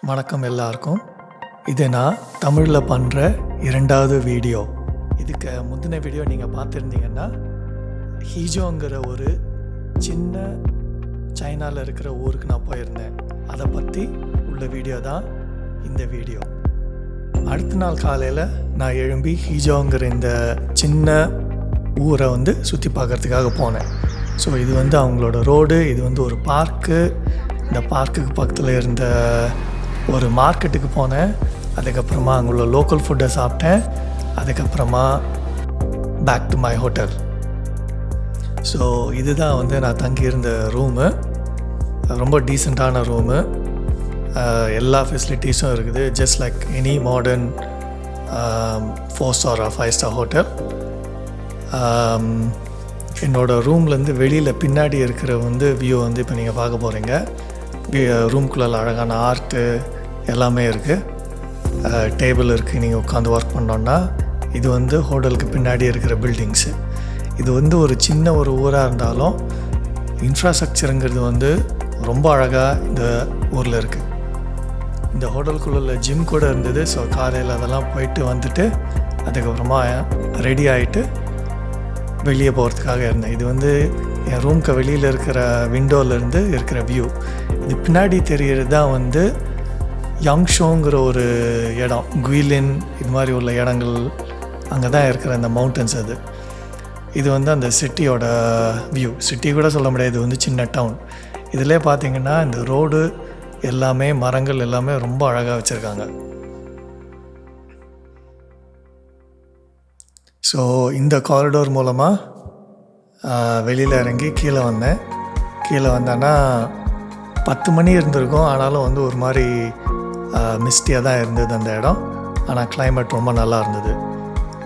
வணக்கம் எல்லாருக்கும். இது நான் தமிழில் பண்ணுற இரண்டாவது வீடியோ. இதுக்கு முந்தின வீடியோ நீங்கள் பார்த்துருந்தீங்கன்னா ஹீஜோங்கிற ஒரு சின்ன சைனாவில் இருக்கிற ஊருக்கு நான் போயிருந்தேன். அதை பற்றி உள்ள வீடியோ தான் இந்த வீடியோ. அடுத்த நாள் காலையில் நான் எழும்பி ஹீஜோங்கிற இந்த சின்ன ஊரை வந்து சுற்றி பார்க்கறதுக்காக போனேன். ஸோ இது வந்து அவங்களோட ரோடு இது வந்து ஒரு பார்க்கு. இந்த பார்க்குக்கு பக்கத்தில் இருந்த ஒரு மார்க்கெட்டுக்கு போனேன். அதுக்கப்புறமா அங்கே உள்ள லோக்கல் ஃபுட்டை சாப்பிட்டேன். அதுக்கப்புறமா back to my hotel so இதுதான் வந்து நான் தங்கியிருந்த ரூமு ரொம்ப டீசெண்டான ரூமு எல்லா ஃபெசிலிட்டிஸும் இருக்குது. Just like any modern four star five star hotel என்னோடய ரூம்லேருந்து வெளியில் பின்னாடி இருக்கிற வந்து வியூ வந்து இப்போ நீங்கள் பார்க்க போகிறீங்க ரூம்குள்ளே அழகான ஆர்ட்டு எல்லாமே இருக்குது டேபிள் இருக்குது நீங்கள் உட்காந்து ஒர்க் பண்ணோன்னா இது வந்து ஹோட்டலுக்கு பின்னாடி இருக்கிற பில்டிங்ஸு இது வந்து ஒரு சின்ன ஒரு ஊராக இருந்தாலும் இன்ஃப்ராஸ்ட்ரக்சருங்கிறது வந்து ரொம்ப அழகாக இந்த ஊரில் இருக்குது இந்த ஹோட்டலுக்குள்ள ஜிம் கூட இருந்தது. ஸோ காலையில் அதெல்லாம் போயிட்டு வந்துட்டு அதுக்கப்புறமா ரெடி ஆகிட்டு வெளியே போகிறதுக்காக இருந்தேன். இது வந்து என் ரூம்க்கு வெளியில் இருக்கிற விண்டோலேருந்து இருக்கிற வியூ இது பின்னாடி தெரிகிறது தான் வந்து யாங்ஷோங்கிற ஒரு இடம். குயிலின் இது மாதிரி உள்ள இடங்கள் அங்கே தான் இருக்கிற அந்த மவுண்டன்ஸ் அது. இது வந்து அந்த சிட்டியோட வியூ சிட்டி கூட சொல்ல முடியாது. இது வந்து சின்ன டவுன் இதிலே பார்த்தீங்கன்னா இந்த ரோடு எல்லாமே மரங்கள் எல்லாமே ரொம்ப அழகாக வச்சுருக்காங்க. ஸோ இந்த காரிடோர் மூலமாக வெளியில் இறங்கி கீழே வந்தேன். கீழே வந்தேன்னா பத்து மணி இருந்திருக்கும். ஆனாலும் வந்து ஒரு மாதிரி மிஸ்டியாக தான் இருந்தது அந்த இடம். ஆனால் கிளைமேட் ரொம்ப நல்லா இருந்தது.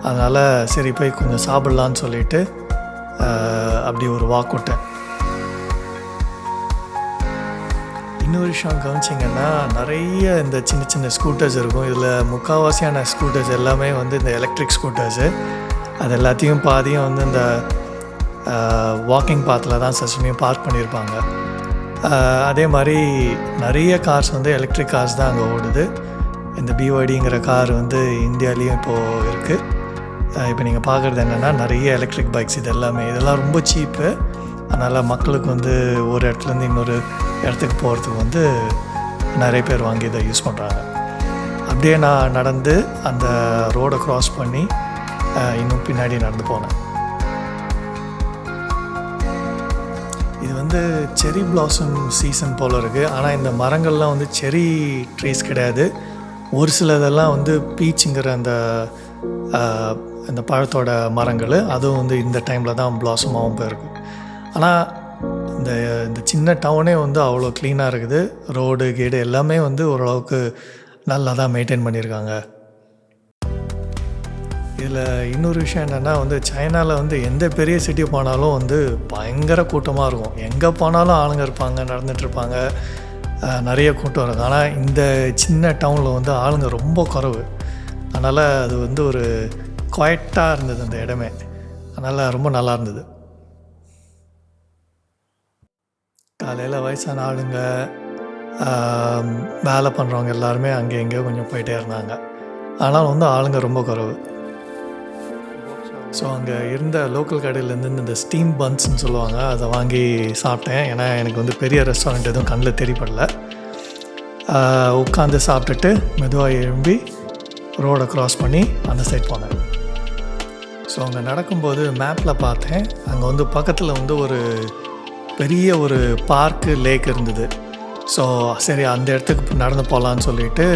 அதனால் சரி போய் கொஞ்சம் சாப்பிட்லான்னு சொல்லிட்டு அப்படி ஒரு வாக் விட்டேன். இன்னொரு விஷயம் கவனிச்சிங்கன்னா நிறைய இந்த சின்ன சின்ன ஸ்கூட்டர்ஸ் இருக்கும். இதில் முக்கால்வாசியான ஸ்கூட்டர்ஸ் எல்லாமே வந்து இந்த எலக்ட்ரிக் ஸ்கூட்டர்ஸு அது எல்லாத்தையும் பாதியும் வந்து இந்த வாக்கிங் பாத்தில் தான் சசிமையும் பார்க் பண்ணியிருப்பாங்க. அதே மாதிரி நிறைய கார்ஸ் வந்து எலக்ட்ரிக் கார்ஸ் தான் அங்கே ஓடுது. இந்த பிஒடிங்கிற கார் வந்து இந்தியாலேயும் இப்போது இருக்குது இப்போ நீங்கள் பார்க்குறது என்னென்னா நிறைய எலக்ட்ரிக் பைக்ஸ் இது எல்லாமே. இதெல்லாம் ரொம்ப சீப்பு அதனால் மக்களுக்கு வந்து ஒரு இடத்துலேருந்து இன்னொரு இடத்துக்கு போகிறதுக்கு வந்து நிறைய பேர் வாங்கி இதை யூஸ் பண்ணுறாங்க அப்படியே நான் நடந்து அந்த ரோடை க்ராஸ் பண்ணி இன்னும் பின்னாடி நடந்து போனேன் இது வந்து செரி பிளாசம் சீசன் போல் இருக்குது ஆனால் இந்த மரங்கள்லாம் வந்து செரி ட்ரீஸ் கிடையாது ஒரு சிலதெல்லாம் வந்து பீச்சுங்கிற அந்த அந்த பழத்தோட மரங்கள் அதுவும் வந்து இந்த டைமில் தான் பிளாசமாகவும் போயிருக்கு ஆனால் இந்த இந்த சின்ன டவுனே வந்து அவ்வளோ க்ளீனாக இருக்குது ரோடு கீடு எல்லாமே வந்து ஓரளவுக்கு நல்லா தான் மெயின்டைன் பண்ணியிருக்காங்க இதில் இன்னொரு விஷயம் என்னென்னா வந்து சைனாவில் வந்து எந்த பெரிய சிட்டி போனாலும் வந்து பயங்கர கூட்டமாக இருக்கும். எங்கே போனாலும் ஆளுங்க இருப்பாங்க நடந்துகிட்ருப்பாங்க நிறைய கூட்டம் இருக்கும். ஆனால் இந்த சின்ன டவுனில் வந்து ஆளுங்க ரொம்ப குறவு. அதனால் அது வந்து ஒரு குவைட்டாக இருந்தது அந்த இடமே. அதனால் ரொம்ப நல்லா இருந்தது. காலையில் வயசான ஆளுங்க வேலை பண்ணுறவங்க எல்லாருமே அங்கே எங்கேயோ கொஞ்சம் போயிட்டே இருந்தாங்க. ஆனால் வந்து ஆளுங்க ரொம்ப குறவு. ஸோ அங்கே இருந்த லோக்கல் கடையிலேருந்து இந்த ஸ்டீம் பன்ஸ்னு சொல்லுவாங்க அதை வாங்கி சாப்பிட்டேன். ஏன்னா எனக்கு வந்து பெரிய ரெஸ்டாரண்ட் எதுவும் கண்ணில் தெரியப்படல. உட்காந்து சாப்பிட்டுட்டு மெதுவாக எழும்பி ரோடை க்ராஸ் பண்ணி அந்த சைட் போனேன். ஸோ அங்கே நடக்கும்போது மேப்பில் பார்த்தேன். அங்கே வந்து பக்கத்தில் வந்து ஒரு பெரிய ஒரு பார்க்கு லேக் இருந்தது. ஸோ சரி அந்த இடத்துக்கு நடந்து போகலான்னு சொல்லிட்டு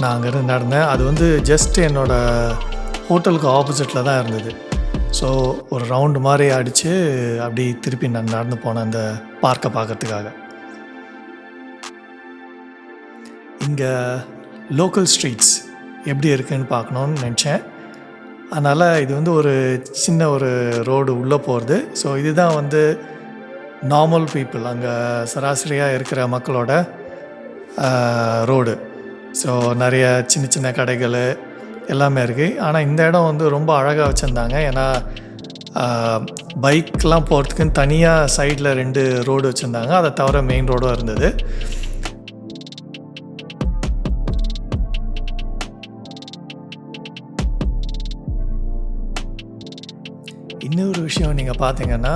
நான் அங்கேருந்து நடந்தேன். அது வந்து ஜஸ்ட் என்னோடய ஹோட்டலுக்கு ஆப்போசிட்டில் தான் இருந்தது. ஸோ ஒரு ரவுண்டு மாதிரி அடித்து அப்படி திருப்பி நான் நடந்து போனேன் அந்த பார்க்கை பார்க்கறதுக்காக. இங்கே லோக்கல் ஸ்ட்ரீட்ஸ் எப்படி இருக்குன்னு பார்க்கணுன்னு நினச்சேன். அதனால் இது வந்து ஒரு சின்ன ஒரு ரோடு உள்ளே போகிறது ஸோ இதுதான் வந்து நார்மல் பீப்புள் அங்கே சராசரியாக இருக்கிற மக்களோட ரோடு ஸோ நிறைய சின்ன சின்ன கடைகள் எல்லாமே இருக்குது ஆனால் இந்த இடம் வந்து ரொம்ப அழகாக வச்சுருந்தாங்க. ஏன்னா பைக்லாம் போகிறதுக்குன்னு தனியாக சைடில் ரெண்டு ரோடு வச்சுருந்தாங்க. அதை தவிர மெயின் ரோடும் இருந்தது. இன்னொரு விஷயம் நீங்கள் பார்த்தீங்கன்னா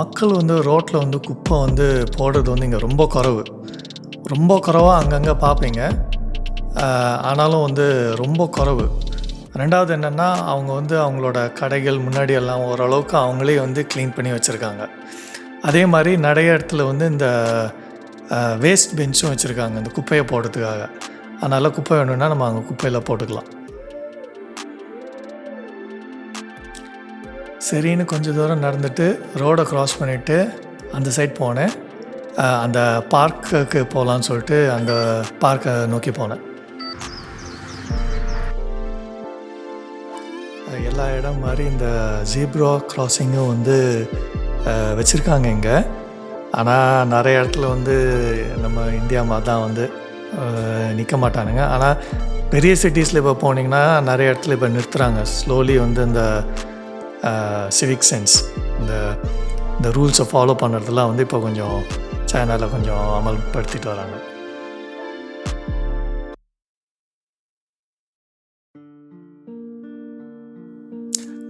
மக்கள் வந்து ரோட்டில் வந்து குப்பை வந்து போடுறது வந்து இங்கே ரொம்ப குறவு. ரொம்ப குறவாக அங்கங்கே பார்ப்பீங்க ஆனாலும் வந்து ரொம்ப குறைவு. ரெண்டாவது என்னென்னா அவங்க வந்து அவங்களோட கடைகள் முன்னாடி எல்லாம் ஓரளவுக்கு அவங்களே வந்து க்ளீன் பண்ணி வச்சுருக்காங்க. அதே மாதிரி நிறைய இடத்துல வந்து இந்த வேஸ்ட் பெஞ்சும் வச்சுருக்காங்க இந்த குப்பையை போடுறதுக்காக. அதனால் குப்பை வேணும்னா நம்ம அங்கே குப்பையில் போட்டுக்கலாம். சரின்னு கொஞ்சம் தூரம் நடந்துட்டு ரோடை க்ராஸ் பண்ணிவிட்டு அந்த சைட் போனேன். அந்த பார்க்குக்கு போகலான்னு சொல்லிட்டு அந்த பார்க்கை நோக்கி போனேன். எல்லா இடம் மாதிரி இந்த ஜீப்ரா கிராசிங்கும் வந்து வச்சுருக்காங்க இங்கே. ஆனால் நிறைய இடத்துல வந்து நம்ம இந்தியா மாதிரி தான் வந்து நிற்க மாட்டானுங்க. ஆனால் பெரிய சிட்டிஸில் இப்போ போனீங்கன்னா நிறைய இடத்துல இப்போ நிறுத்துகிறாங்க ஸ்லோலி வந்து இந்த சிவிக் சென்ஸ் இந்த இந்த ரூல்ஸை ஃபாலோ பண்ணுறதுலாம் வந்து இப்போ கொஞ்சம் சைனாவில் கொஞ்சம் அமல்படுத்திட்டு வராங்க.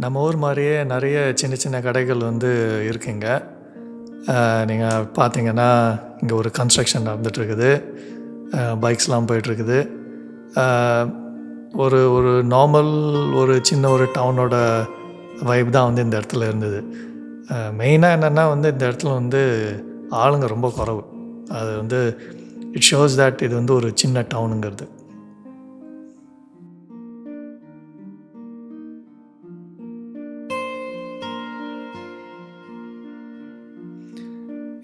நம்ம ஊர் மாதிரியே நிறைய சின்ன சின்ன கடைகள் வந்து இருக்குங்க. நீங்கள் பார்த்தீங்கன்னா இங்கே ஒரு கன்ஸ்ட்ரக்ஷன் நடந்துகிட்ருக்குது பைக்ஸ்லாம் போயிட்டுருக்குது. ஒரு ஒரு நார்மல் ஒரு சின்ன ஒரு டவுனோட வைப் தான் வந்து இந்த இடத்துல இருந்தது. மெயினாக என்னென்னா வந்து இந்த இடத்துல வந்து ஆளுங்க ரொம்ப குறவு. அது வந்து இட் ஷோஸ் தட் இது வந்து ஒரு சின்ன டவுனுங்கிறது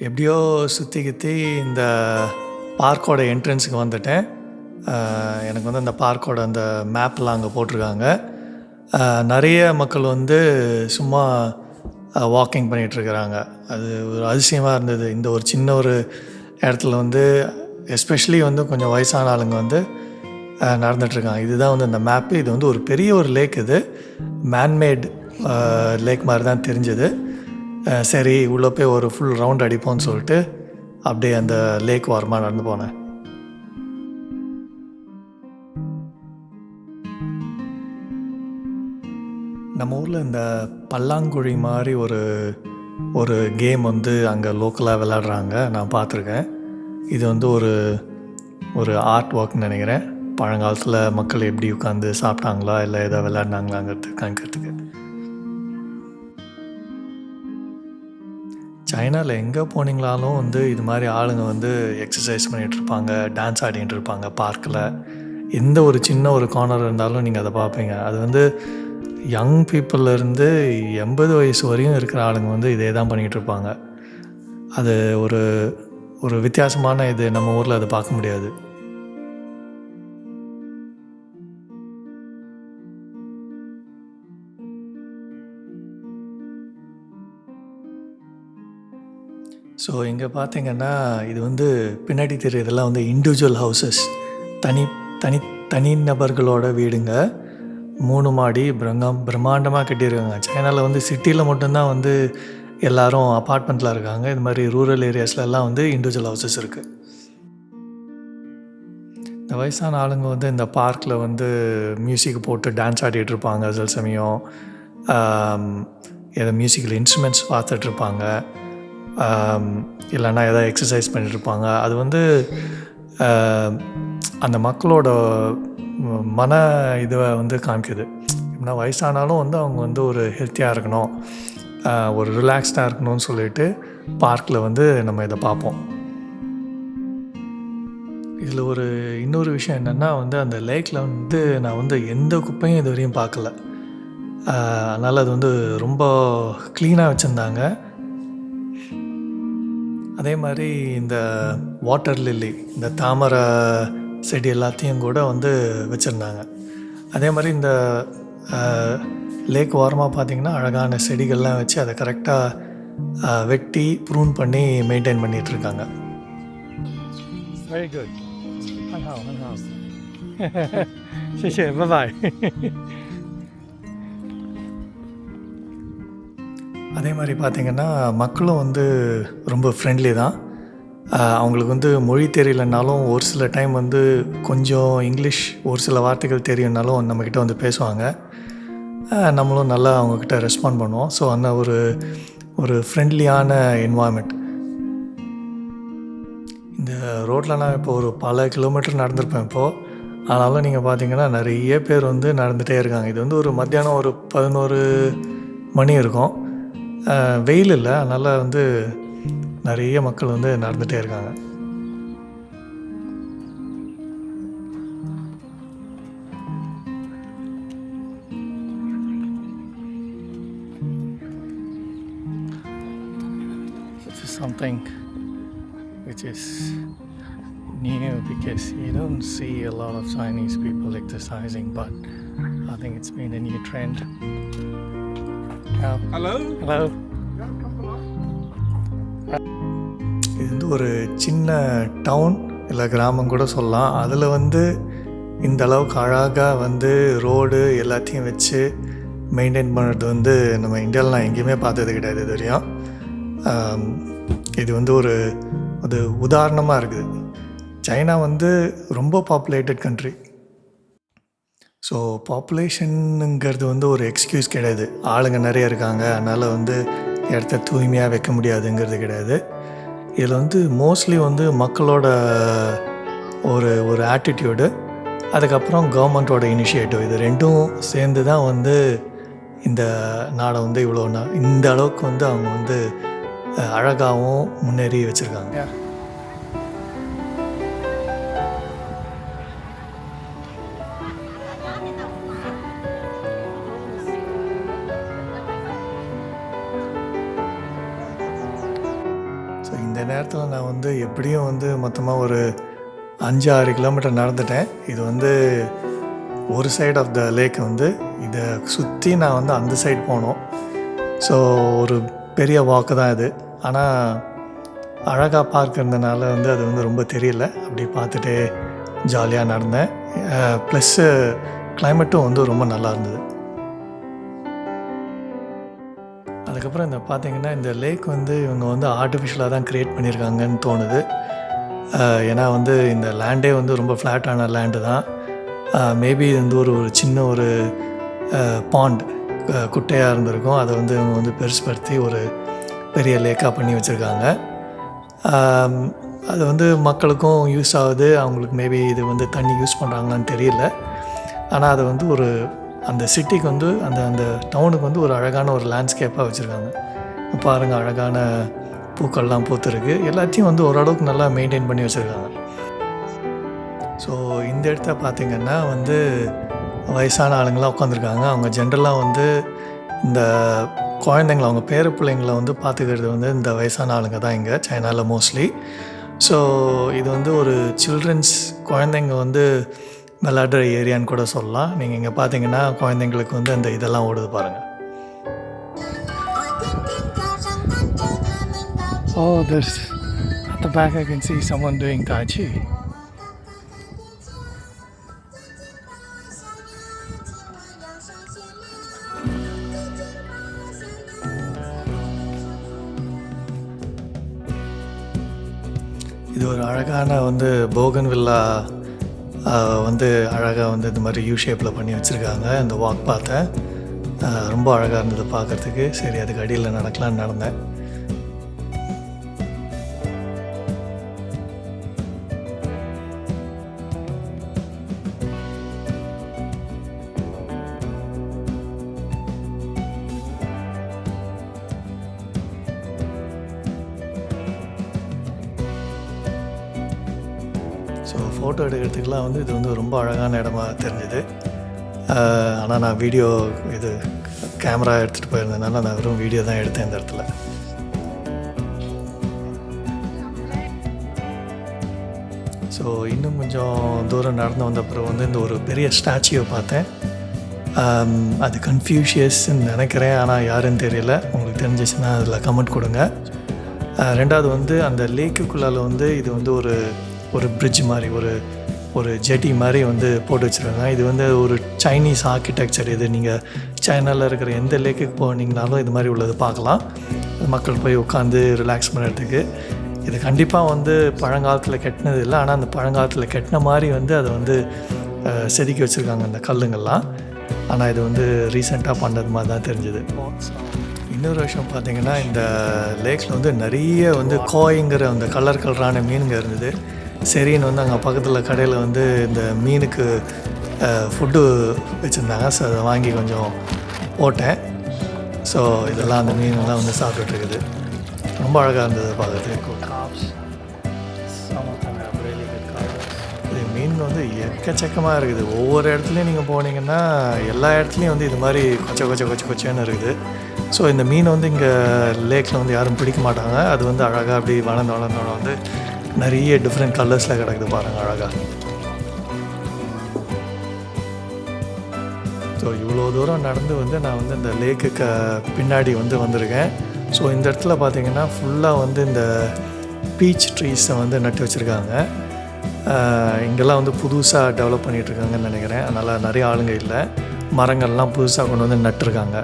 எப்படியோ சுற்றி கித்தி இந்த பார்க்கோட என்ட்ரன்ஸுக்கு வந்துட்டேன். எனக்கு வந்து அந்த பார்க்கோட அந்த மேப்லாம் அங்கே போட்டிருக்காங்க. நிறைய மக்கள் வந்து சும்மா வாக்கிங் பண்ணிகிட்ருக்கிறாங்க அது ஒரு அதிசயமாக இருந்தது. இந்த ஒரு சின்ன ஒரு இடத்துல வந்து எஸ்பெஷலி வந்து கொஞ்சம் வயசான ஆளுங்க வந்து நடந்துகிட்ருக்காங்க நடந்துட்டுருக்காங்க இதுதான் வந்து இந்த மேப்பு இது வந்து ஒரு பெரிய ஒரு லேக் இது. மேன்மேட் லேக் மாதிரி தான் தெரிஞ்சது. சரி உள்ளே போய் ஒரு ஃபுல் ரவுண்ட் அடிப்போம்னு சொல்லிட்டு அப்படியே அந்த லேக் வாரமாக நடந்து போனேன். நம்ம ஊரில் இந்த பல்லாங்குழி மாதிரி ஒரு ஒரு கேம் வந்து அங்கே லோக்கலாக விளாடுறாங்க நான் பார்த்துருக்கேன். இது வந்து ஒரு ஒரு ஆர்ட் ஒர்க்னு நினைக்கிறேன். பழங்காலத்தில் மக்கள் எப்படி உட்காந்து சாப்பிட்டாங்களா இல்லை எதாவது விளையாடினாங்களாங்கிறது காமிக்கிறதுக்கு சைனாவில் எங்கே போனீங்களாலும் வந்து இது மாதிரி ஆளுங்க வந்து எக்ஸசைஸ் பண்ணிகிட்டு இருப்பாங்க டான்ஸ் ஆடிட்டு இருப்பாங்க பார்க்கில் எந்த ஒரு சின்ன ஒரு கார்னர் இருந்தாலும் நீங்கள் அதை பார்ப்பீங்க. அது வந்து யங் இருந்து எண்பது வயசு வரையும் இருக்கிற ஆளுங்க வந்து இதே தான் பண்ணிகிட்டு இருப்பாங்க. அது ஒரு ஒரு வித்தியாசமான இது நம்ம ஊரில் அதை பார்க்க முடியாது. ஸோ இங்கே பார்த்தீங்கன்னா இது வந்து பின்னாடி தெரியறதெல்லாம் வந்து இண்டிவிஜுவல் ஹவுசஸ் தனி தனி தனி நபர்களோட வீடுங்க. மூணு மாடி பிரங்கம் பிரம்மாண்டமாக கட்டியிருக்காங்க. சைனாவில் வந்து சிட்டியில் மட்டும்தான் வந்து எல்லோரும் அப்பார்ட்மெண்ட்டில் இருக்காங்க. இது மாதிரி ரூரல் ஏரியாஸ்லலாம் வந்து இண்டிவிஜுவல் ஹவுசஸ் இருக்குது இந்த வயசான ஆளுங்க வந்து இந்த பார்க்கில் வந்து மியூசிக் போட்டு டான்ஸ் ஆடிட்டு இருப்பாங்க. சில சமயம் ஏதோ மியூசிக்கல் இன்ஸ்ட்ருமெண்ட்ஸ் பார்த்துட்ருப்பாங்க இல்லைன்னா எதாவது எக்ஸசைஸ் பண்ணிட்டுருப்பாங்க. அது வந்து அந்த மக்களோட ம- மன இதுவை வந்து காமிக்குது. எப்படின்னா வயசானாலும் வந்து அவங்க வந்து ஒரு ஹெல்த்தியாக இருக்கணும். ஒரு ரிலாக்ஸ்டாக இருக்கணும்னு சொல்லிட்டு பார்க்கில் வந்து நம்ம இதை பார்ப்போம். இதில் ஒரு இன்னொரு விஷயம் என்னென்னா வந்து அந்த லேக்கில் வந்து நான் வந்து எந்த குப்பையும் இது வரையும் பார்க்கல அதனால் அது வந்து ரொம்ப க்ளீனாக வச்சுருந்தாங்க. அதே மாதிரி இந்த வாட்டர் லில்லி இந்த தாமரை செடி எல்லாத்தையும் கூட வந்து வச்சுருந்தாங்க அதே மாதிரி இந்த லேக் ஓரமாக பார்த்தீங்கன்னா அழகான செடிகள்லாம் வச்சு அதை கரெக்டாக வெட்டி ப்ரூன் பண்ணி மெயின்டைன் பண்ணிட்டு இருக்காங்க வெரி குட் 很好很好谢谢拜拜 அதே மாதிரி பார்த்திங்கன்னா மக்களும் வந்து ரொம்ப ஃப்ரெண்ட்லி தான். அவங்களுக்கு வந்து மொழி தெரியலனாலும் ஒரு சில டைம் வந்து கொஞ்சம் இங்கிலீஷ் ஒரு சில வார்த்தைகள் தெரியும்னாலும் நம்மக்கிட்ட வந்து பேசுவாங்க. நம்மளும் நல்லா அவங்கக்கிட்ட ரெஸ்பாண்ட் பண்ணுவோம். ஸோ அந்த ஒரு ஒரு ஃப்ரெண்ட்லியான என்வாயன்மெண்ட் இந்த ரோட்டில் நான் இப்போ ஒரு பல கிலோமீட்டர் நடந்திருப்பேன் இப்போது ஆனாலும் நீங்கள் பார்த்தீங்கன்னா நிறைய பேர் வந்து நடந்துகிட்டே இருக்காங்க. இது வந்து ஒரு மத்தியானம் ஒரு பதினோரு மணி இருக்கும். வெயில் இல்லை அதனால் வந்து நிறைய மக்கள் வந்து நடந்துகிட்டே இருக்காங்க This is something which is new because you don't see a lot of Chinese people exercising, but I think it's been a new trend. Hello? hello. இது வந்து ஒரு சின்ன டவுன் இல்லை கிராமம் கூட சொல்லலாம் அதில் வந்து இந்த அளவுக்கு அழகாக வந்து ரோடு எல்லாத்தையும் வச்சு மெயின்டைன் பண்ணுறது வந்து நம்ம இந்தியாவில் நான் எங்கேயுமே பார்த்தது கிடையாது இது வரையும் இது வந்து ஒரு அது உதாரணமாக இருக்குது சைனா வந்து ரொம்ப பாப்புலேட்டட் கண்ட்ரி ஸோ பாப்புலேஷனுங்கிறது வந்து ஒரு எக்ஸ்கியூஸ் கிடையாது. ஆளுங்க நிறைய இருக்காங்க. அதனால் வந்து இடத்த தூய்மையாக வைக்க முடியாதுங்கிறது கிடையாது. இதில் வந்து மோஸ்ட்லி வந்து மக்களோட ஒரு ஒரு ஆட்டிடியூடு அதுக்கப்புறம் கவர்மெண்ட்டோட இனிஷியேட்டிவ் இது ரெண்டும் சேர்ந்து தான் வந்து இந்த நாடை வந்து இவ்வளோ இந்த அளவுக்கு வந்து அவங்க வந்து அழகாகவும் முன்னேறி வச்சுருக்காங்க. வந்து எப்படியும் வந்து மொத்தமாக ஒரு அஞ்சு ஆறு கிலோமீட்டர் நடந்துட்டேன். இது வந்து ஒரு சைடு ஆஃப் த லேக் வந்து இதை சுற்றி நான் வந்து அந்த சைடு போனோம். ஸோ ஒரு பெரிய வாக்கு தான் இது. ஆனால் அழகாக இருந்தனால வந்து அது வந்து ரொம்ப தெரியல. அப்படி பார்த்துட்டே ஜாலியாக நடந்தேன். ப்ளஸ்ஸு கிளைமேட்டும் வந்து ரொம்ப நல்லா இருந்தது. அதுக்கப்புறம் இந்த பார்த்தீங்கன்னா இந்த லேக் வந்து இவங்க வந்து ஆர்டிஃபிஷியலாக தான் க்ரியேட் பண்ணியிருக்காங்கன்னு தோணுது. ஏன்னா வந்து இந்த லேண்டே வந்து ரொம்ப ஃப்ளாட்டான லேண்டு தான். மேபி இது வந்து ஒரு ஒரு சின்ன ஒரு பாண்ட் குட்டையாக இருந்திருக்கும். அதை வந்து இவங்க வந்து பெருசுப்படுத்தி ஒரு பெரிய லேக்காக பண்ணி வச்சுருக்காங்க. அது வந்து மக்களுக்கும் யூஸ் ஆகுது. அவங்களுக்கு மேபி இது வந்து தண்ணி யூஸ் பண்ணுறாங்களான்னு தெரியல. ஆனால் அது வந்து ஒரு அந்த சிட்டிக்கு வந்து அந்த அந்த டவுனுக்கு வந்து ஒரு அழகான ஒரு லேண்ட்ஸ்கேப்பாக வச்சுருக்காங்க. பாருங்கள் அழகான பூக்கள்லாம் பூத்துருக்கு. எல்லாத்தையும் வந்து ஓரளவுக்கு நல்லா மெயின்டைன் பண்ணி வச்சுருக்காங்க. ஸோ இந்த இடத்த பார்த்திங்கன்னா வந்து வயசான ஆளுங்களாம் உட்காந்துருக்காங்க அவங்க ஜென்ரலாக வந்து இந்த குழந்தைங்கள அவங்க பேர பிள்ளைங்கள வந்து பார்த்துக்கிறது வந்து இந்த வயசான ஆளுங்க தான் இங்கே சைனாவில் மோஸ்ட்லி ஸோ இது வந்து ஒரு சில்ட்ரன்ஸ் குழந்தைங்க வந்து விளையாடுற ஏரியான்னு கூட சொல்லலாம் நீங்கள் இங்கே பார்த்தீங்கன்னா குழந்தைங்களுக்கு வந்து அந்த இதெல்லாம் ஓடுது பாருங்கள் Oh, there's at the back I can see someone doing Tai Chi. இது ஒரு அழகான வந்து போகன் வில்லா வந்து அழகாக வந்து இந்த மாதிரி யூ ஷேப்பில் பண்ணி வச்சுருக்காங்க. இந்த வாக் பார்த்தேன். ரொம்ப அழகாக இருந்தது பார்க்குறதுக்கு. சரி அதுக்கு அடியில் நடக்கலான்னு நடந்தேன். ஃபோட்டோ எடுக்கிறதுக்கெலாம் வந்து இது வந்து ரொம்ப அழகான இடமா தெரிஞ்சுது. ஆனால் நான் வீடியோ இது கேமரா எடுத்துகிட்டு போயிருந்ததுனால நான் வெறும் வீடியோ தான் எடுத்தேன் இந்த இடத்துல. ஸோ இன்னும் கொஞ்சம் தூரம் நடந்து வந்த அப்புறம் வந்து இந்த ஒரு பெரிய ஸ்டாச்சுவை பார்த்தேன். அது கன்ஃபியூஷியஸ்ன்னு நினைக்கிறேன் ஆனால் யாருன்னு தெரியல. உங்களுக்கு தெரிஞ்சிச்சுன்னா அதில் கமெண்ட் கொடுங்க. ரெண்டாவது வந்து அந்த லேக்குக்குள்ளால் வந்து இது வந்து ஒரு ஒரு பிரிட்ஜ் மாதிரி ஒரு ஒரு ஜெட்டி மாதிரி வந்து போட்டு வச்சுருக்காங்க. இது வந்து ஒரு சைனீஸ் ஆர்கிடெக்சர் இது நீங்கள் சைனாவில் இருக்கிற எந்த லேக்குக்கு போனீங்கனாலும் இது மாதிரி உள்ளது பார்க்கலாம். மக்கள் போய் உட்காந்து ரிலாக்ஸ் பண்ணுறதுக்கு இது கண்டிப்பாக வந்து பழங்காலத்தில் கட்டினது இல்லை. ஆனால் அந்த பழங்காலத்தில் கட்டின மாதிரி வந்து அதை வந்து செதுக்கி வச்சுருக்காங்க அந்த கல்லுங்கள்லாம். ஆனால் இது வந்து ரீசெண்டாக பண்ணது மாதிரி தான் தெரிஞ்சுது. இன்னொரு விஷயம் பார்த்தீங்கன்னா இந்த லேக்ஸில் வந்து நிறைய வந்து கோய்ங்கிற அந்த கலர் கலரான மீனுங்க இருந்தது. சரின்னு வந்து அங்கே பக்கத்தில் கடையில் வந்து இந்த மீனுக்கு ஃபுட்டு வச்சுருந்தாங்க. ஸோ அதை வாங்கி கொஞ்சம் போட்டேன். ஸோ இதெல்லாம் அந்த மீன்லாம் வந்து சாப்பிட்டுட்டு இருக்குது ரொம்ப அழகாக இருந்தது பார்க்கறதுக்கு. இது மீன் வந்து எக்கச்சக்கமாக இருக்குது. ஒவ்வொரு இடத்துலையும் நீங்கள் போனீங்கன்னா எல்லா இடத்துலையும் வந்து இது மாதிரி கொச்ச கொச்ச கொச்ச கொச்சன்னு இருக்குது. ஸோ இந்த மீன் வந்து இங்கே லேக்கில் வந்து யாரும் பிடிக்க மாட்டாங்க. அது வந்து அழகாக அப்படி வளர்ந்து வளர்ந்து வளர்ந்து நிறைய டிஃப்ரெண்ட் கலர்ஸில் கிடக்குது பாருங்கள் அழகாக ஸோ இவ்வளோ தூரம் நடந்து வந்து நான் வந்து இந்த லேக்கு க பின்னாடி வந்து வந்திருக்கேன். ஸோ இந்த இடத்துல பார்த்தீங்கன்னா ஃபுல்லாக வந்து இந்த பீச் ட்ரீஸை வந்து நட்டு வச்சுருக்காங்க. இங்கெல்லாம் வந்து புதுசாக டெவலப் பண்ணிகிட்ருக்காங்கன்னு நினைக்கிறேன். அதனால் நிறைய ஆளுங்க இல்லை. மரங்கள்லாம் புதுசாக கொண்டு வந்து நட்டுருக்காங்க.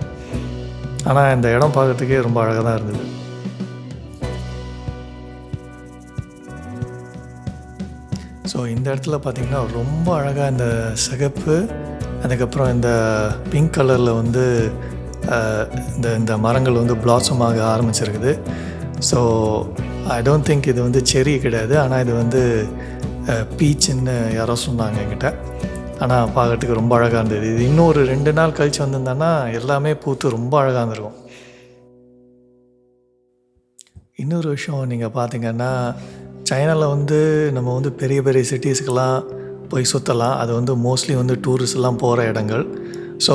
ஆனால் இந்த இடம் பார்க்கறதுக்கே ரொம்ப அழகாக தான் இருந்தது. ஸோ இந்த இடத்துல பார்த்திங்கன்னா ரொம்ப அழகாக இந்த சிகப்பு அதுக்கப்புறம் இந்த பிங்க் கலரில் வந்து இந்த இந்த மரங்கள் வந்து பிளாசம் ஆக ஆரம்பிச்சிருக்குது. ஸோ ஐ டோன்ட் திங்க் இது வந்து செரி கிடையாது. ஆனால் இது வந்து பீச்சுன்னு யாரோ சொன்னாங்க என்கிட்ட. ஆனால் பார்க்கறதுக்கு ரொம்ப அழகாக இருந்தது. இது இன்னும் ஒரு ரெண்டு நாள் கழித்து வந்திருந்தேன்னா எல்லாமே பூத்து ரொம்ப அழகாக இருந்திருக்கும். இன்னொரு விஷயம் நீங்கள் பார்த்தீங்கன்னா சைனாவில் வந்து நம்ம வந்து பெரிய பெரிய சிட்டிஸ்க்கெலாம் போய் சுற்றலாம் அது வந்து மோஸ்ட்லி வந்து டூரிஸ்ட்லாம் போகிற இடங்கள். ஸோ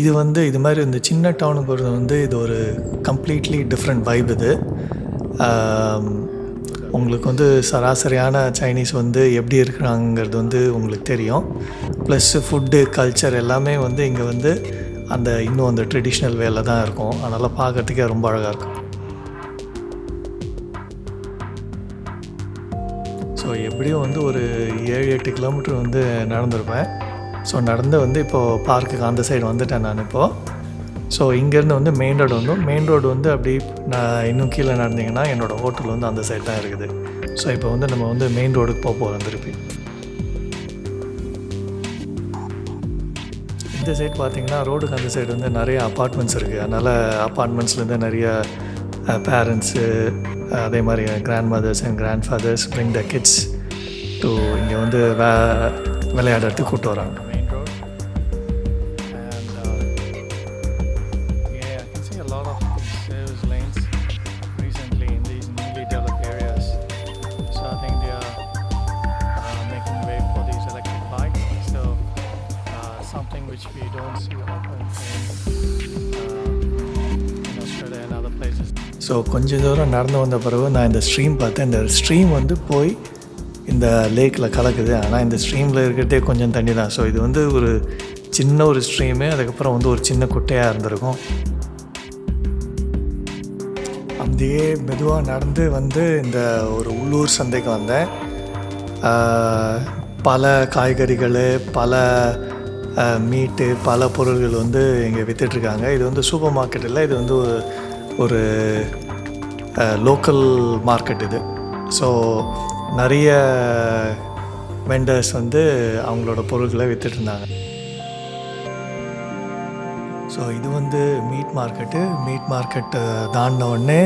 இது வந்து இது மாதிரி இந்த சின்ன டவுனுக்கு போகிறது வந்து இது ஒரு கம்ப்ளீட்லி டிஃப்ரெண்ட் வைப் இது. உங்களுக்கு வந்து சராசரியான சைனீஸ் வந்து எப்படி இருக்கிறாங்கிறது வந்து உங்களுக்கு தெரியும். ப்ளஸ் ஃபுட்டு கல்ச்சர் எல்லாமே வந்து இங்கே வந்து அந்த இன்னும் அந்த ட்ரெடிஷ்னல் வேலை தான் இருக்கும். அதனால் பார்க்கறதுக்கே ரொம்ப அழகாக இருக்கும். எப்படியும் வந்து ஒரு ஏழு எட்டு கிலோமீட்டர் வந்து நடந்திருப்பேன். ஸோ நடந்து வந்து இப்போது பார்க்குக்கு அந்த சைடு வந்துட்டேன் நான் இப்போது ஸோ இங்கேருந்து வந்து மெயின் ரோடு வந்து மெயின் ரோடு வந்து அப்படி நான் இன்னும் கீழே நடந்தீங்கன்னா என்னோடய ஹோட்டல் வந்து அந்த சைடு தான் இருக்குது. ஸோ இப்போ வந்து நம்ம வந்து மெயின் ரோடுக்கு போக போகிறோம் திருப்பி. இந்த சைடு பார்த்திங்கன்னா ரோடுக்கு அந்த சைடு வந்து நிறைய அப்பார்ட்மெண்ட்ஸ் இருக்குது அதனால் அப்பார்ட்மெண்ட்ஸ்லேருந்து நிறைய பேரண்ட்ஸு அதே மாதிரி grandmothers and grandfathers bring the kids to இங்கே வந்து வே விளையாடுறதுக்கு கூப்பிட்டு வராங்க. கொஞ்ச தூரம் நடந்து வந்த பிறகு நான் இந்த ஸ்ட்ரீம் பார்த்தேன். இந்த ஸ்ட்ரீம் வந்து போய் இந்த லேக்கில் கலக்குது. ஆனால் இந்த ஸ்ட்ரீமில் இருக்கிறதே கொஞ்சம் தண்ணி தான் ஸோ இது வந்து ஒரு சின்ன ஒரு ஸ்ட்ரீமு அதுக்கப்புறம் வந்து ஒரு சின்ன குட்டையாக இருந்திருக்கும். அப்படியே மெதுவாக நடந்து வந்து இந்த ஒரு உள்ளூர் சந்தைக்கு வந்தேன். பல காய்கறிகள் பல மீட்டு பல பொருள்கள் வந்து இங்கே விற்றுட்ருக்காங்க இது வந்து சூப்பர் மார்க்கெட் இல்லை இது வந்து ஒரு- ஒரு லோக்கல் மார்க்கெட் இது. ஸோ நிறைய வெண்டர்ஸ் வந்து அவங்களோட பொருட்களை வித்துட்டு இருந்தாங்க. ஸோ இது வந்து மீட் மார்க்கெட்டு மீட் மார்க்கெட்டு தாண்டின உடனே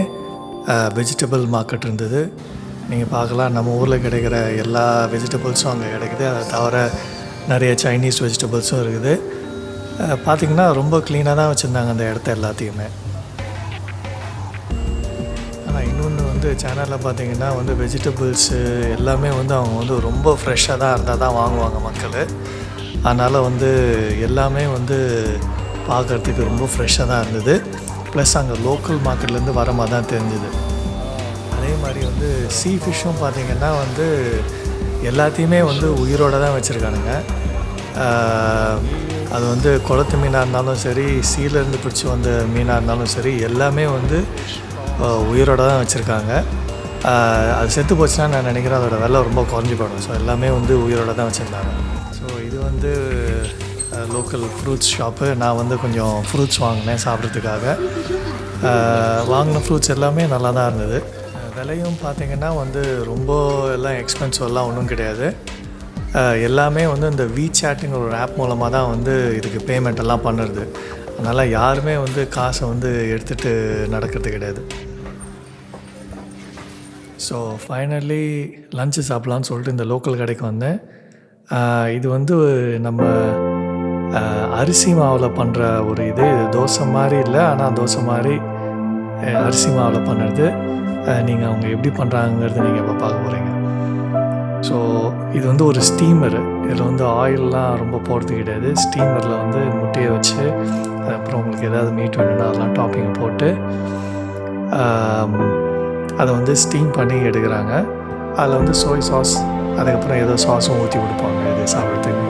வெஜிடபிள் மார்க்கெட் இருந்தது. நீங்கள் பார்க்கலாம் நம்ம ஊரில் கிடைக்கிற எல்லா வெஜிடபிள்ஸும் அங்கே கிடைக்குது. அதை தவிர நிறைய சைனீஸ் வெஜிடபிள்ஸும் இருக்குது. பார்த்திங்கன்னா ரொம்ப க்ளீனாக தான் வச்சுருந்தாங்க அந்த இடத்த எல்லாத்தையுமே. ஆனால் இன்னொன்று வந்து சேனலில் பார்த்தீங்கன்னா வந்து வெஜிடபிள்ஸு எல்லாமே வந்து அவங்க வந்து ரொம்ப ஃப்ரெஷ்ஷாக தான் இருந்தால் தான் வாங்குவாங்க மக்கள். அதனால் வந்து எல்லாமே வந்து பார்க்குறதுக்கு ரொம்ப ஃப்ரெஷ்ஷாக தான் இருந்தது. ப்ளஸ் அங்கே லோக்கல் மார்க்கெட்லேருந்து வர மாதிரி தான் தெரிஞ்சுது. அதே மாதிரி வந்து சீ ஃபிஷ்ஷும் பார்த்தீங்கன்னா வந்து எல்லாத்தையுமே வந்து உயிரோட தான் வச்சுருக்கானுங்க. அது வந்து குளத்து மீனாக இருந்தாலும் சரி சீலேருந்து பிடிச்சி வந்த மீனாக இருந்தாலும் சரி எல்லாமே வந்து உயிரோட தான் வச்சுருக்காங்க. அது செத்து போச்சுன்னா நான் நினைக்கிறேன் அதோட விலை ரொம்ப குறைஞ்சி போயிடும் ஸோ எல்லாமே வந்து உயிரோட தான் வச்சுருந்தாங்க. ஸோ இது வந்து லோக்கல் ஃப்ரூட்ஸ் ஷாப்பு நான் வந்து கொஞ்சம் ஃப்ரூட்ஸ் வாங்கினேன் சாப்பிட்றதுக்காக. வாங்கின ஃப்ரூட்ஸ் எல்லாமே நல்லா தான் இருந்தது. விலையும் பார்த்திங்கன்னா வந்து ரொம்ப எல்லாம் எக்ஸ்பென்சிவ் எல்லாம் ஒன்றும் கிடையாது. எல்லாமே வந்து இந்த விசாட்டுங்கிற ஒரு ஆப் மூலமாக தான் வந்து இதுக்கு பேமெண்ட் எல்லாம் பண்ணுறது. அதனால் யாருமே வந்து காசை வந்து எடுத்துகிட்டு நடக்கிறது கிடையாது. ஸோ ஃபைனலி லஞ்சு சாப்பிட்லான்னு சொல்லிட்டு இந்த லோக்கல் கடைக்கு வந்தேன். இது வந்து நம்ம அரிசி மாவில் பண்ணுற ஒரு இது. தோசை மாதிரி இல்லை ஆனால் தோசை மாதிரி அரிசி மாவில் பண்ணுறது நீங்கள் அவங்க எப்படி பண்ணுறாங்கிறது நீங்கள் இப்போ பார்க்க போகிறீங்க ஸோ இது வந்து ஒரு ஸ்டீமரு இதில் வந்து ஆயிலெலாம் ரொம்ப போடுறது கிடையாது. ஸ்டீமரில் வந்து முட்டையை வச்சு அப்புறம் உங்களுக்கு ஏதாவது மீட் வேணும்னா அதெல்லாம் டாப்பிங் போட்டு அதை வந்து ஸ்டீம் பண்ணி எடுக்கிறாங்க. அதில் வந்து சோய் சாஸ் அதுக்கப்புறம் ஏதோ சாஸும் ஊற்றி கொடுப்பாங்க இது சாப்பிட்றதுக்கு.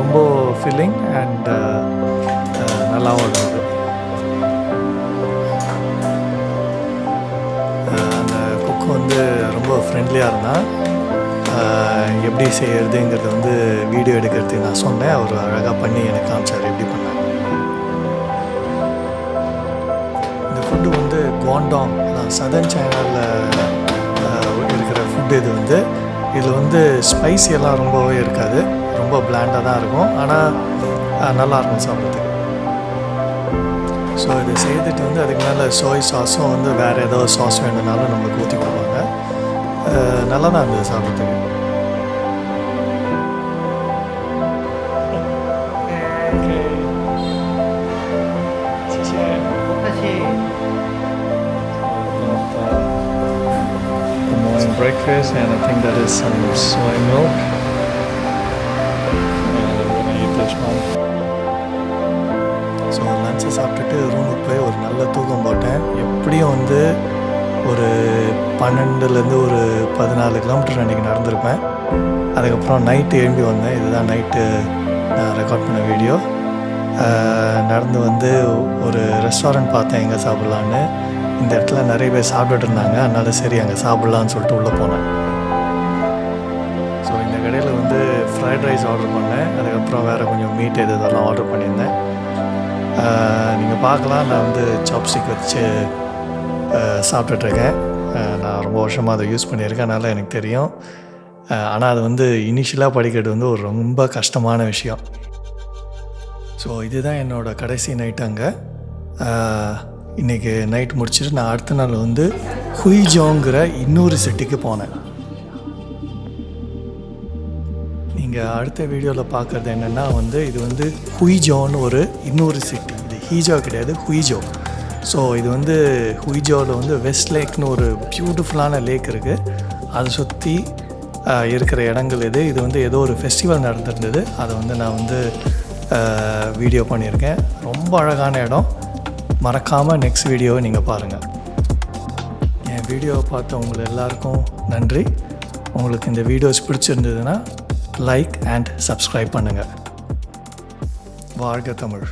ரொம்ப ஃபில்லிங் அண்ட் நல்லாவும் இருந்தது அந்த குக்கு வந்து ரொம்ப ஃப்ரெண்ட்லியாக இருந்தான் எப்படி செய்யறதுங்கிறத வந்து வீடியோ எடுக்கிறதுக்கு நான் சொன்னேன். அவர் அழகாக பண்ணி எனக்கு காமிச்சார் எப்படி பண்ணாங்க இந்த ஃபுட்டு வந்து குவாண்டாங் சதர்ன் சைனாவில் இருக்கிற ஃபுட்டு இது வந்து இதில் வந்து ஸ்பைசி எல்லாம் ரொம்பவே இருக்காது. ரொம்ப பிளாண்டாக தான் இருக்கும். ஆனால் நல்லாயிருக்கும் சாப்பிட்றதுக்கு. ஸோ இதை செய்துட்டு வந்து அதுக்கு மேலே சோய் சாஸும் வந்து வேறு ஏதோ சாஸ் வேணும்னாலும் நம்மளுக்கு ஊற்றி கொடுப்பாங்க. நல்லா தான் இருந்தது சாப்பிட்றதுக்கு. Breakfast and I think that is some soy milk. And I'm gonna eat this one. So லஞ்சை சாப்பிட்டுட்டு ரூமுக்கு போய் ஒரு நல்ல தூக்கம் போட்டேன். எப்படியும் வந்து ஒரு பன்னெண்டுலேருந்து ஒரு பதினாலு கிலோமீட்டர் அன்றைக்கி நடந்திருப்பேன். அதுக்கப்புறம் நைட்டு எழும்பி வந்தேன். இதுதான் நைட்டு நான் ரெக்கார்ட் பண்ண வீடியோ நடந்து வந்து ஒரு ரெஸ்டாரண்ட் பார்த்தேன். எங்கே சாப்பிட்லான்னு இந்த இடத்துல நிறைய பேர் சாப்பிட்டுட்டு இருந்தாங்க. அதனால சரி அங்கே சாப்பிட்லான்னு சொல்லிட்டு உள்ளே போனேன். ஸோ இந்த கடையில் வந்து ஃப்ரைட் ரைஸ் ஆர்டர் பண்ணேன். அதுக்கப்புறம் வேறு கொஞ்சம் மீட் எது இதெல்லாம் ஆர்டர் பண்ணியிருந்தேன். நீங்கள் பார்க்கலாம். நான் வந்து சாப்ஸ்டிக் வச்சு சாப்பிட்டுட்ருக்கேன். நான் ரொம்ப வருஷமாக அதை யூஸ் பண்ணியிருக்கேன். அதனால் எனக்கு தெரியும். ஆனால் அது வந்து இனிஷியலாக படிக்கிறது வந்து ஒரு ரொம்ப கஷ்டமான விஷயம். ஸோ இதுதான் என்னோடய கடைசி நைட் அங்கே. இன்றைக்கி நைட் முடிச்சுட்டு நான் அடுத்த நாள் வந்து ஹுய்ஜோங்கிற இன்னொரு சிட்டிக்கு போனேன். நீங்கள் அடுத்த வீடியோவில் பார்க்குறது என்னென்னா வந்து இது வந்து ஹுய்ஜோன்னு ஒரு இன்னொரு சிட்டி இது ஹீஜோ கிடையாது ஹுய்ஜோ. ஸோ இது வந்து ஹுய்ஜோவில் வந்து வெஸ்ட் லேக்னு ஒரு பியூட்டிஃபுல்லான லேக் இருக்குது அதை சுற்றி இருக்கிற இடங்கள் இது இது வந்து ஏதோ ஒரு ஃபெஸ்டிவல் நடந்திருந்தது. அதை வந்து நான் வந்து வீடியோ பண்ணியிருக்கேன். ரொம்ப அழகான இடம். மறக்காமல் நெக்ஸ்ட் வீடியோவை நீங்கள் பாருங்கள் என் வீடியோவை பார்த்த உங்களை எல்லாருக்கும் நன்றி. உங்களுக்கு இந்த வீடியோஸ் பிடிச்சிருந்ததுன்னா லைக் அண்ட் சப்ஸ்கிரைப் பண்ணுங்கள் வாழ்க தமிழ்.